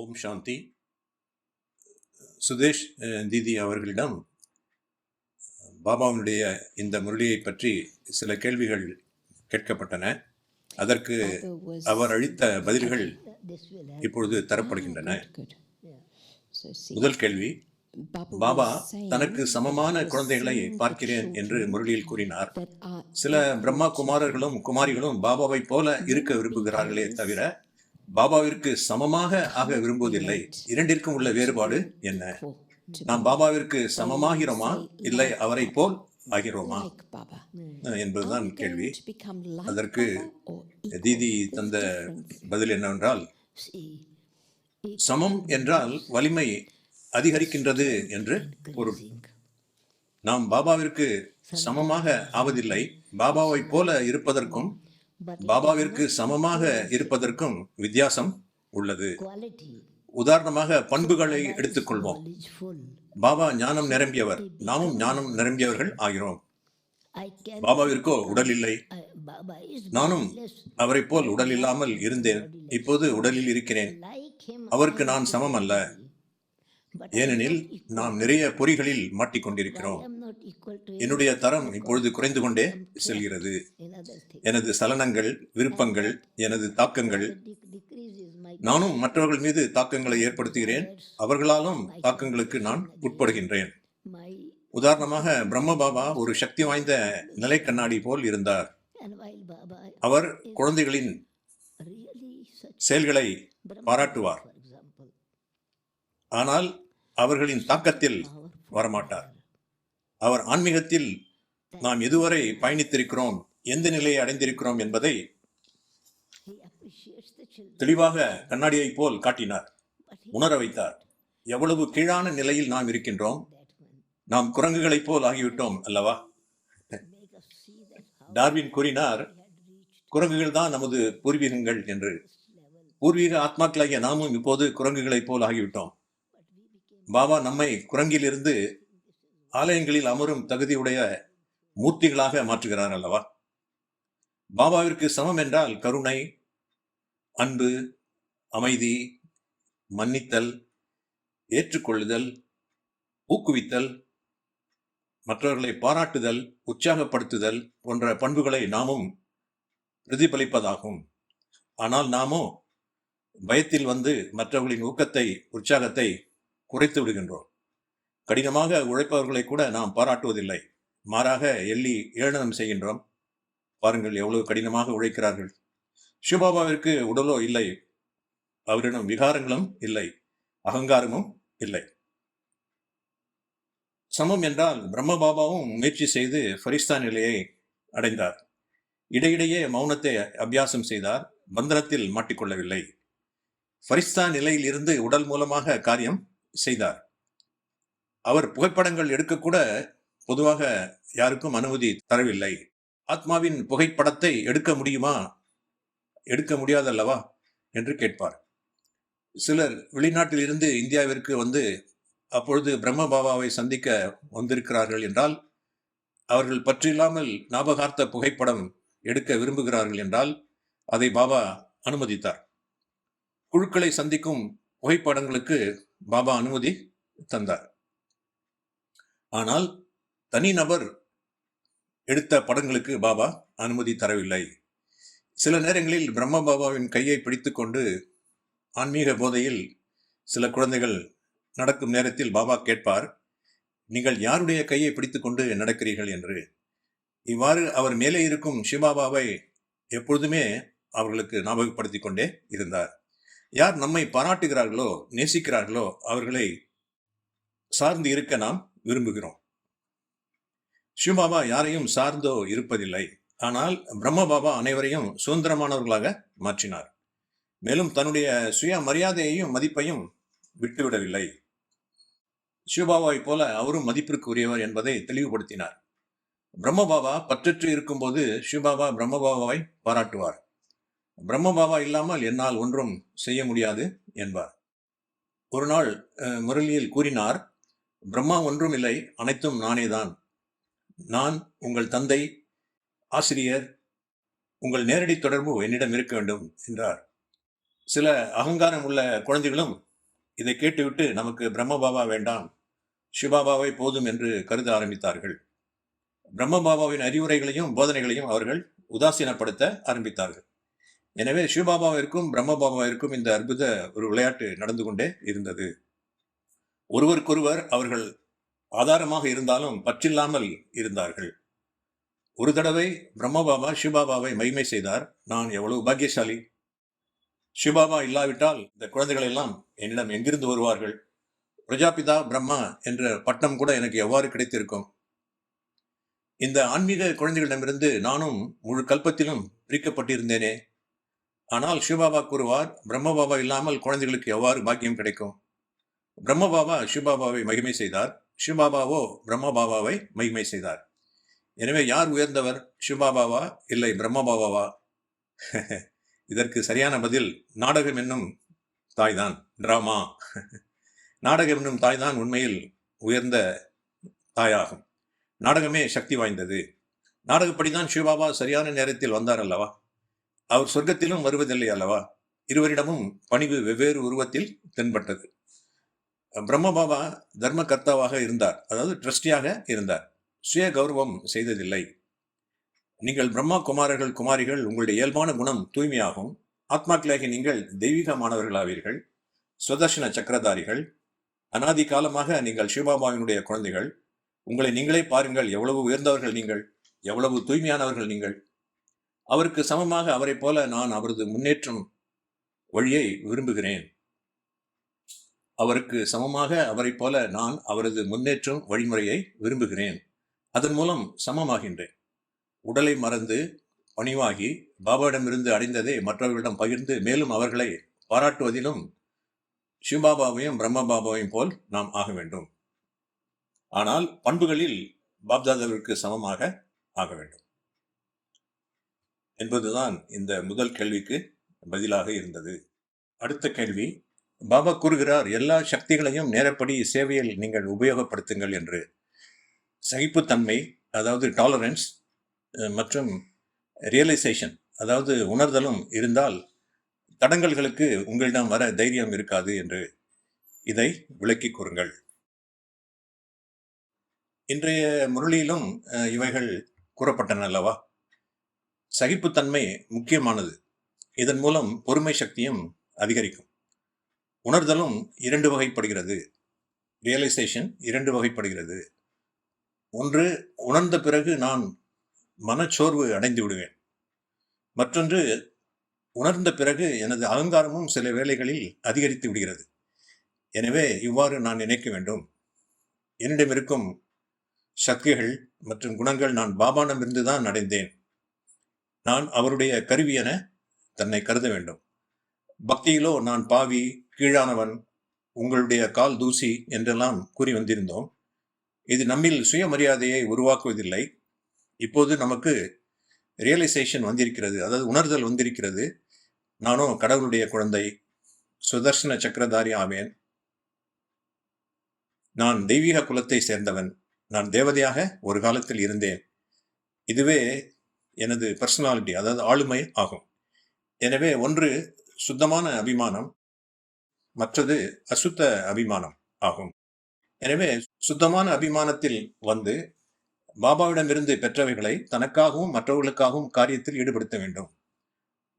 ஓம் சாந்தி. சுதேஷ் தீதி அவர்களிடம் பாபாவினுடைய இந்த முரளியை பற்றி சில கேள்விகள் கேட்கப்பட்டன. அதற்கு அவர் அளித்த பதில்கள் இப்பொழுது தரப்படுகின்றன. முதல் கேள்வி பாபா தனக்கு சமமான குழந்தைகளை பார்க்கிறேன் என்று முரளியில் கூறினார். சில பிரம்மா குமாரர்களும் குமாரிகளும் பாபாவைப் போல இருக்க விரும்புகிறார்களே தவிர பாபாவிற்கு சமமாக ஆக விரும்புவதில்லை. இரண்டிற்கும் உள்ள வேறுபாடு என்ன? நாம் பாபாவிற்கு சமமாகிறோமா? இல்லை அவரை போல் ஆகிறோமா? என்பதுதான் கேள்வி. அதற்கு தீதி தந்த பதில் என்னவென்றால் சமம் என்றால் வலிமை அதிகரிக்கின்றது என்று பொருள். நாம் பாபாவிற்கு சமமாக ஆவதில்லை. பாபாவைப் போல இருப்பதற்கும் பாபாவிற்கு சமமாக இருப்பதற்கும் வித்தியாசம் உள்ளது. உதாரணமாக பண்புகளை எடுத்துக்கொள்வோம். பாபா ஞானம் நிரம்பியவர். நாமும் ஞானம் நிரம்பியவர்கள் ஆகிறோம். பாபாவிற்கோ உடல் இல்லை. நானும் அவரைப் போல் உடல் இல்லாமல் இருந்தேன். இப்போது உடலில் இருக்கிறேன். அவருக்கு நான் சமம் அல்ல ஏனெனில் நாம் நிறைய பொறிகளில் மாட்டிக்கொண்டிருக்கிறோம். என்னுடைய தரம் இப்பொழுது குறைந்து கொண்டே செல்கிறது. எனது சலனங்கள் விருப்பங்கள் எனது தாக்கங்கள் நானும் மற்றவர்கள் மீது தாக்கங்களை ஏற்படுத்துகிறேன். அவர்களாலும் தாக்கங்களுக்கு நான் உட்படுகின்றேன். உதாரணமாக பிரம்ம பாபா ஒரு சக்தி வாய்ந்த நிலை கண்ணாடி போல் இருந்தார். அவர் குழந்தைகளின் செயல்களை பாராட்டுவார். ஆனால் அவர்களின் தாக்கத்தில் வரமாட்டார். அவர் ஆன்மீகத்தில் நாம் எதுவரை பயணித்திருக்கிறோம் எந்த நிலையை அடைந்திருக்கிறோம் என்பதை தெளிவாக கண்ணாடியைப் போல் காட்டினார். உணர வைத்தார். எவ்வளவு கீழான நிலையில் நாம் இருக்கின்றோம்? நாம் குரங்குகளைப் போல் ஆகிவிட்டோம் அல்லவா? டார்வின் கூறினார் குரங்குகள் தான் நமது பூர்வீகங்கள் என்று. பூர்வீக ஆத்மாக்களாகிய நாமும் இப்போது குரங்குகளைப் போல் ஆகிவிட்டோம். பாபா நம்மை குரங்கிலிருந்து ஆலயங்களில் அமரும் தகுதியுடைய மூர்த்திகளாக மாற்றுகிறார் அல்லவா? பாபாவிற்கு சமம் என்றால் கருணை அன்பு அமைதி மன்னித்தல் ஏற்றுக்கொள்ளுதல் ஊக்குவித்தல் மற்றவர்களை பாராட்டுதல் உற்சாகப்படுத்துதல் போன்ற பண்புகளை நாமும் பிரதிபலிப்பதாகும். ஆனால் நாமோ பயத்தில் வந்து மற்றவர்களின் ஊக்கத்தை உற்சாகத்தை குறைத்து விடுகின்றோம். கடினமாக உழைப்பவர்களை கூட நாம் பாராட்டுவதில்லை. மாறாக எள்ளி ஏளனம் செய்கின்றோம். பாருங்கள் எவ்வளவு கடினமாக உழைக்கிறார்கள். சிவபாபாவிற்கு உடலோ இல்லை. அவரிடம் விகாரங்களும் இல்லை. அகங்காரமும் இல்லை. சமம் என்றால் பிரம்ம பாபாவும் முயற்சி செய்து ஃபரிஸ்தா நிலையை அடைந்தார். இடையிடையே மௌனத்தை அபியாசம் செய்தார். பந்தனத்தில் மாட்டிக்கொள்ளவில்லை. ஃபரிஸ்தா நிலையில் இருந்து உடல் மூலமாக காரியம் செய்தார். அவர் புகைப்படங்கள் எடுக்கக்கூட பொதுவாக யாருக்கும் அனுமதி தரவில்லை. ஆத்மாவின் புகைப்படத்தை எடுக்க முடியுமா? எடுக்க முடியாதல்லவா? என்று கேட்பார். சிலர் வெளிநாட்டில் இருந்து இந்தியாவிற்கு வந்து அப்பொழுது பிரம்ம பாபாவை சந்திக்க வந்திருக்கிறார்கள் என்றால் அவர்கள் பற்றில்லாமல் ஞாபகார்த்த புகைப்படம் எடுக்க விரும்புகிறார்கள் என்றால் அதை பாபா அனுமதித்தார். குழுக்களை சந்திக்கும் புகைப்படங்களுக்கு பாபா அனுமதி தந்தார். ஆனால் தனிநபர் எடுத்த படங்களுக்கு பாபா அனுமதி தரவில்லை. சில நேரங்களில் பிரம்ம பாபாவின் கையை பிடித்துக்கொண்டு ஆன்மீக போதையில் சில குழந்தைகள் நடக்கும் நேரத்தில் பாபா கேட்பார் நீங்கள் யாருடைய கையை பிடித்துக்கொண்டு நடக்கிறீர்கள்? என்று. இவ்வாறு அவர் மேலே இருக்கும் சிவபாபாவை எப்பொழுதுமே அவர்களுக்கு ஞாபகப்படுத்திக் கொண்டே இருந்தார். யார் நம்மை பாராட்டுகிறார்களோ நேசிக்கிறார்களோ அவர்களை சார்ந்து இருக்க நாம் விரும்புகிறோம். சிவபாபா யாரையும் சார்ந்தோ இருப்பதில்லை. ஆனால் பிரம்ம பாபா அனைவரையும் சுதந்திரமானவர்களாக மாற்றினார். மேலும் தன்னுடைய சுய மரியாதையையும் மதிப்பையும் விட்டுவிடவில்லை. சிவபாபாவை போல அவரும் மதிப்பிற்கு உரியவர் என்பதை தெளிவுபடுத்தினார். பிரம்ம பாபா பற்றற்று இருக்கும்போது சிவபாபா பிரம்ம பாபாவை பாராட்டுவார். பிரம்ம பாபா இல்லாமல் என்னால் ஒன்றும் செய்ய முடியாது என்பார். ஒரு நாள் அஹ், முரளியில் கூறினார் பிரம்மா ஒன்றும் இல்லை அனைத்தும் நானேதான். நான் உங்கள் தந்தை ஆசிரியர் உங்கள் நேரடி தொடர்பு என்னிடம் இருக்க வேண்டும் என்றார். சில அகங்காரம் உள்ள குழந்தைகளும் இதை கேட்டுவிட்டு நமக்கு பிரம்மபாபா வேண்டாம் சிவபாபாவை போதும் என்று கருத ஆரம்பித்தார்கள். பிரம்மபாபாவின் அறிவுரைகளையும் போதனைகளையும் அவர்கள் உதாசீனப்படுத்த ஆரம்பித்தார்கள். எனவே சிவபாபாவிற்கும் பிரம்மபாபாவிற்கும் இந்த அற்புத ஒரு விளையாட்டு நடந்து கொண்டே இருந்தது. ஒருவருக்கொருவர் அவர்கள் ஆதாரமாக இருந்தாலும் பற்றில்லாமல் இருந்தார்கள். ஒரு தடவை பிரம்மபாபா சிவபாபாவை மகிமை செய்தார். நான் எவ்வளவு பாக்கியசாலி. சிவபாபா இல்லாவிட்டால் இந்த குழந்தைகள் எல்லாம் என்னிடம் எங்கிருந்து வருவார்கள்? பிரஜாபிதா பிரம்மா என்ற பட்டம் கூட எனக்கு எவ்வாறு கிடைத்திருக்கும்? இந்த ஆன்மீக குழந்தைகளிடமிருந்து நானும் முழு கல்பத்திலும் பிரிக்கப்பட்டிருந்தேனே. ஆனால் சிவபாபா கூறுவார் பிரம்மபாபா இல்லாமல் குழந்தைகளுக்கு எவ்வாறு பாக்கியம் கிடைக்கும்? பிரம்மபாபா சிவபாபாவை மகிமை செய்தார். சிவபாபாவோ பிரம்மபாபாவை மகிமை செய்தார். எனவே யார் உயர்ந்தவர்? சிவபாபாவா? இல்லை பிரம்மபாபாவா? இதற்கு சரியான பதில் நாடகம் என்னும் தாய்தான் டிராமா. நாடகம் என்னும் தாய்தான் உண்மையில் உயர்ந்த தாயாகும். நாடகமே சக்தி வாய்ந்தது. நாடகப்படிதான் சிவபாபா சரியான நேரத்தில் வந்தார் அல்லவா? அவர் சொர்க்கத்திலும் வருவதில்லை அல்லவா? இருவரிடமும் பணிவு வெவ்வேறு உருவத்தில் தென்பட்டது. பிரம்மபாபா தர்ம கர்த்தாவாக இருந்தார். அதாவது ட்ரஸ்டியாக இருந்தார். சுய கௌரவம் செய்ததில்லை. நீங்கள் பிரம்மா குமாரர்கள் குமாரிகள் உங்களுடைய இயல்பான குணம் தூய்மையாகும். ஆத்மாக்களாகி நீங்கள் தெய்வீகமானவர்களாவீர்கள் சுதர்ஷன சக்கரதாரிகள். அனாதி காலமாக நீங்கள் சிவபாபாவினுடைய குழந்தைகள். உங்களை நீங்களே பாருங்கள் எவ்வளவு உயர்ந்தவர்கள் நீங்கள் எவ்வளவு தூய்மையானவர்கள் நீங்கள். அவருக்கு சமமாக அவரைப் போல நான் அவரது முன்னேற்றம் வழியை விரும்புகிறேன். அவருக்கு சமமாக அவரைப் போல நான் அவரது முன்னேற்றம் வழிமுறையை விரும்புகிறேன். அதன் மூலம் சமமாகின்றேன். உடலை மறந்து பணிவாகி பாபாவிடமிருந்து அடைந்ததை மற்றவர்களிடம் பகிர்ந்து மேலும் அவர்களை பாராட்டுவதிலும் சிவபாபாவையும் பிரம்மபாபாவையும் போல் நாம் ஆக வேண்டும். ஆனால் பண்புகளில் பாப்தாதாவிற்கு சமமாக ஆக வேண்டும். என்பதுதான் இந்த முதல் கேள்விக்கு பதிலாக இருந்தது. அடுத்த கேள்வி பாபா கூறுகிறார் எல்லா சக்திகளையும் நேரப்படி சேவையில் நீங்கள் உபயோகப்படுத்துங்கள் என்று. சகிப்புத்தன்மை அதாவது டாலரன்ஸ் மற்றும் ரியலைசேஷன் அதாவது உணர்தலும் இருந்தால் தடங்கல்களுக்கு உங்களிடம் வர தைரியம் இருக்காது என்று இதை விளக்கிக் கூறுங்கள். இன்றைய முரளியிலும் இவைகள் கூறப்பட்டன அல்லவா? சகிப்புத்தன்மை முக்கியமானது. இதன் மூலம் பொறுமை சக்தியும் அதிகரிக்கும். உணர்தலும் இரண்டு வகைப்படுகிறது. ரியலைசேஷன் இரண்டு வகைப்படுகிறது. ஒன்று உணர்ந்த பிறகு நான் மனச்சோர்வு அடைந்து விடுவேன். மற்றொன்று உணர்ந்த பிறகு எனது அகங்காரமும் சில வேளைகளில் அதிகரித்து விடுகிறது. எனவே இவ்வாறு நான் நினைக்க வேண்டும். என்னிடம் இருக்கும் சக்திகள் மற்றும் குணங்கள் நான் பாபானமிருந்து தான் அடைந்தேன். நான் அவருடைய கருவி என தன்னை கருத வேண்டும். பக்தியிலோ நான் பாவி கீழானவன் உங்களுடைய கால் தூசி என்றெல்லாம் கூறி வந்திருந்தோம். இது நம்மில் சுயமரியாதையை உருவாக்குவதில்லை. இப்போது நமக்கு ரியலைசேஷன் வந்திருக்கிறது அதாவது உணர்தல் வந்திருக்கிறது. நானும் கடவுளுடைய குழந்தை சுதர்சன சக்கரதாரி ஆவேன். நான் தெய்வீக குலத்தை சேர்ந்தவன். நான் தேவதையாக ஒரு காலத்தில் இருந்தேன். இதுவே எனது பர்சனாலிட்டி அதாவது ஆளுமை ஆகும். எனவே ஒன்று சுத்தமான அபிமானம் மற்றது அசுத்த அபிமானம் ஆகும். எனவே சுத்தமான அபிமானத்தில் வந்து பாபாவிடமிருந்து பெற்றவைகளை தனக்காகவும் மற்றவர்களுக்காகவும் காரியத்தில் ஈடுபடுத்த வேண்டும்.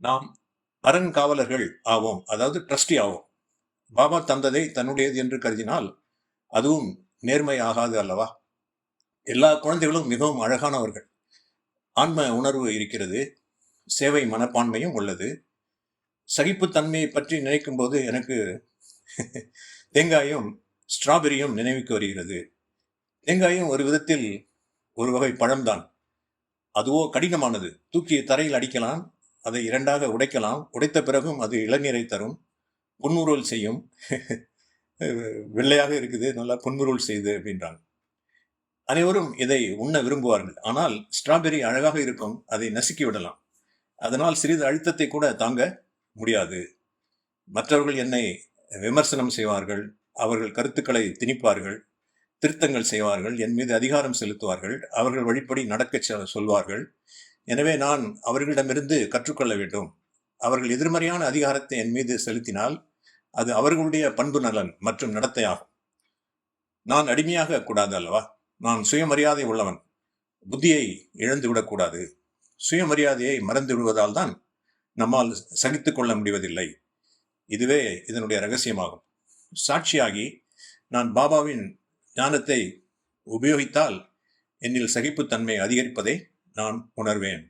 நாம் அரண் காவலர்கள் ஆவோம் அதாவது ட்ரஸ்டி ஆவோம். பாபா தந்ததை தன்னுடையது என்று கருதினால் அதுவும் நேர்மை ஆகாது அல்லவா? எல்லா குழந்தைகளும் மிகவும் அழகானவர்கள். ஆன்ம உணர்வு இருக்கிறது சேவை மனப்பான்மையும் உள்ளது. சகிப்புத்தன்மையை பற்றி நினைக்கும் போது எனக்கு தேங்காயும் ஸ்ட்ராபெரியும் நினைவுக்கு வருகிறது. தேங்காயும் ஒரு விதத்தில் ஒரு வகை பழம்தான். அதுவோ கடினமானது. தூக்கி தரையில் அடிக்கலாம் அதை இரண்டாக உடைக்கலாம். உடைத்த பிறகும் அது இளநீரை தரும். புன்முறுவல் செய்யும். வெள்ளையாக இருக்குது நல்லா புன்முறுவல் செய்து அப்படின்றாங்க. அனைவரும் இதை உண்ண விரும்புவார்கள். ஆனால் ஸ்ட்ராபெரி அழகாக இருக்கும். அதை நசுக்கி விடலாம். அதனால் சிறிது அழுத்தத்தை கூட தாங்க முடியாது. மற்றவர்கள் என்னை விமர்சனம் செய்வார்கள் அவர்கள் கருத்துக்களை திணிப்பார்கள் திருத்தங்கள் செய்வார்கள் என் மீது அதிகாரம் செலுத்துவார்கள் அவர்கள் வழிப்படி நடக்க சொல்வார்கள். எனவே நான் அவர்களிடமிருந்து கற்றுக்கொள்ள வேண்டும். அவர்கள் எதிர்மறையான அதிகாரத்தை என் மீது செலுத்தினால் அது அவர்களுடைய பண்பு நலன் மற்றும் நடத்தையாகும். நான் அடிமையாக கூடாது அல்லவா? நான் சுயமரியாதை உள்ளவன். புத்தியை இழந்து விடக்கூடாது. சுயமரியாதையை மறந்து விடுவதால் தான் நம்மால் சகித்து கொள்ள முடிவதில்லை. இதுவே இதனுடைய ரகசியமாகும். சாட்சியாகி நான் பாபாவின் ஞானத்தை உபயோகித்தால் என்னில் சகிப்புத்தன்மை அதிகரிப்பதை நான் உணர்வேன்.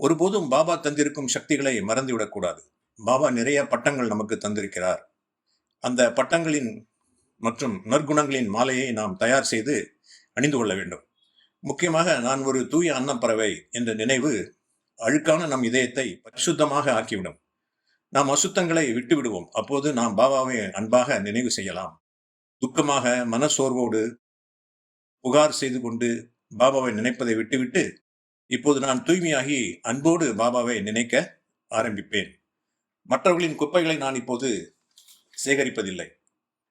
ஒருபோதும் பாபா தந்திருக்கும் சக்திகளை மறந்துவிடக்கூடாது பாபா நிறைய பட்டங்கள் நமக்கு தந்திருக்கிறார். அந்த பட்டங்களின் மற்றும் நற்குணங்களின் மாலையை நாம் தயார் செய்து அணிந்து கொள்ள வேண்டும். முக்கியமாக நான் ஒரு தூய அன்னப்பறவை என்ற நினைவு அழுக்கான நம் இதயத்தை பரிசுத்தமாக ஆக்கிவிடும். நாம் அசுத்தங்களை விட்டு விடுவோம் அப்போது நாம் பாபாவை அன்பாக நினைவு செய்யலாம். துக்கமாக மனசோர்வோடு புகார் செய்து கொண்டு பாபாவை நினைப்பதை விட்டுவிட்டு இப்போது நான் தூய்மையாகி அன்போடு பாபாவை நினைக்க ஆரம்பிப்பேன். மற்றவர்களின் குப்பைகளை நான் இப்போது சேகரிப்பதில்லை.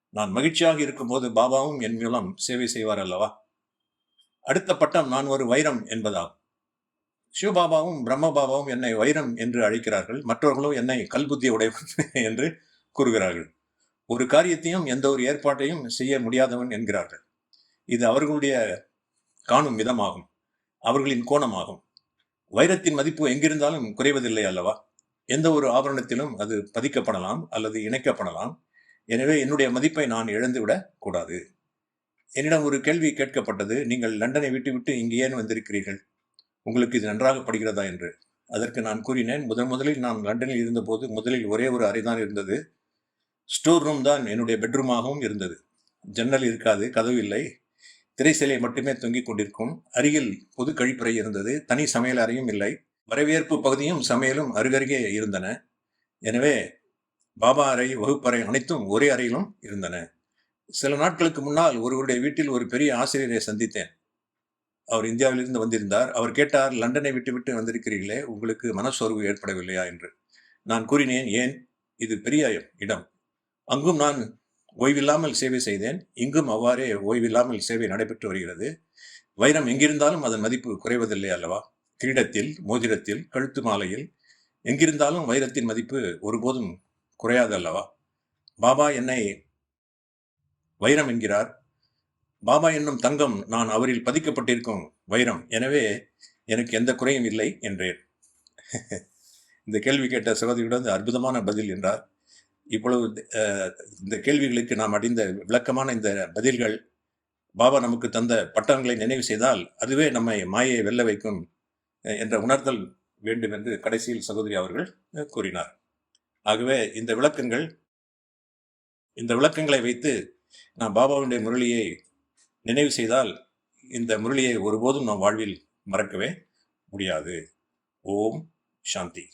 நான் மகிழ்ச்சியாக இருக்கும்போது பாபாவும் என் மூலம் சேவை செய்வார் அல்லவா? அடுத்த பட்டம் நான் ஒரு வைரம் என்பதாகும். சிவபாபாவும் பிரம்மபாபாவும் என்னை வைரம் என்று அழைக்கிறார்கள். மற்றவர்களும் என்னை கல்புத்தி உடையவன் என்று கூறுகிறார்கள். ஒரு காரியத்தையும் எந்த ஒரு ஏற்பாட்டையும் செய்ய முடியாதவன் என்கிறார்கள். இது அவர்களுடைய காணும் விதமாகும். அவர்களின் கோணமாகும். வைரத்தின் மதிப்பு எங்கிருந்தாலும் குறைவதில்லை அல்லவா? எந்த ஒரு ஆபரணத்திலும் அது பதிக்கப்படலாம் அல்லது இணைக்கப்படலாம். எனவே என்னுடைய மதிப்பை நான் இழந்துவிடக் கூடாது. என்னிடம் ஒரு கேள்வி கேட்கப்பட்டது. நீங்கள் லண்டனை விட்டுவிட்டு இங்கு ஏன் வந்திருக்கிறீர்கள்? உங்களுக்கு இது நன்றாக படுகிறதா என்று. அதற்கு நான் கூறினேன் முதன் முதலில் நான் லண்டனில் இருந்தபோது முதலில் ஒரே ஒரு அறைதான் இருந்தது. ஸ்டோர் ரூம் தான் என்னுடைய பெட்ரூமாகவும் இருந்தது. ஜன்னல் இருக்காது கதவு இல்லை. திரைசிலை மட்டுமே தொங்கிக் கொண்டிருக்கும். அருகில் பொது கழிப்பறை இருந்தது. தனி சமையல் அறையும் இல்லை. வரவேற்பு பகுதியும் சமையலும் அருகருகே இருந்தன. எனவே பாபா அறை வகுப்பறை அனைத்தும் ஒரே அறையிலும் இருந்தன. சில நாட்களுக்கு முன்னால் ஒருவருடைய வீட்டில் ஒரு பெரிய ஆசிரியரை சந்தித்தேன். அவர் இந்தியாவிலிருந்து வந்திருந்தார். அவர் கேட்டார் லண்டனை விட்டுவிட்டு வந்திருக்கிறீர்களே உங்களுக்கு மனசோர்வு ஏற்படவில்லையா? என்று. நான் கூறினேன் ஏன்? இது பெரிய இடம். அங்கும் நான் ஓய்வில்லாமல் சேவை செய்தேன். இங்கும் அவ்வாறே ஓய்வில்லாமல் சேவை நடைபெற்று வருகிறது. வைரம் எங்கிருந்தாலும் அதன் மதிப்பு குறைவதில்லை அல்லவா? கிரீடத்தில் மோதிரத்தில் கழுத்து மாலையில் எங்கிருந்தாலும் வைரத்தின் மதிப்பு ஒருபோதும் குறையாது அல்லவா பாபா என்னை வைரம் என்கிறார். பாபா என்னும் தங்கம் நான் அவரில் பதிக்கப்பட்டிருக்கும் வைரம். எனவே எனக்கு எந்த குறையும் இல்லை என்றேன். இந்த கேள்வி கேட்ட சகோதரியுடன் அற்புதமான பதில் என்றார். இப்பொழுது இந்த கேள்விகளுக்கு நாம் அடைந்த விளக்கமான இந்த பதில்கள் பாபா நமக்கு தந்த பட்டங்களை நினைவு செய்தால் அதுவே நம்மை மாயை வெல்ல வைக்கும் என்ற உணர்தல் வேண்டும் என்று கடைசியில் சகோதரி அவர்கள் கூறினார். ஆகவே இந்த விளக்கங்கள் இந்த விளக்கங்களை வைத்து நாம் பாபாவுடைய முரளியை நினைவு செய்தால் இந்த முரளியை ஒருபோதும் நாம் வாழ்வில் மறக்கவே முடியாது. ஓம் சாந்தி.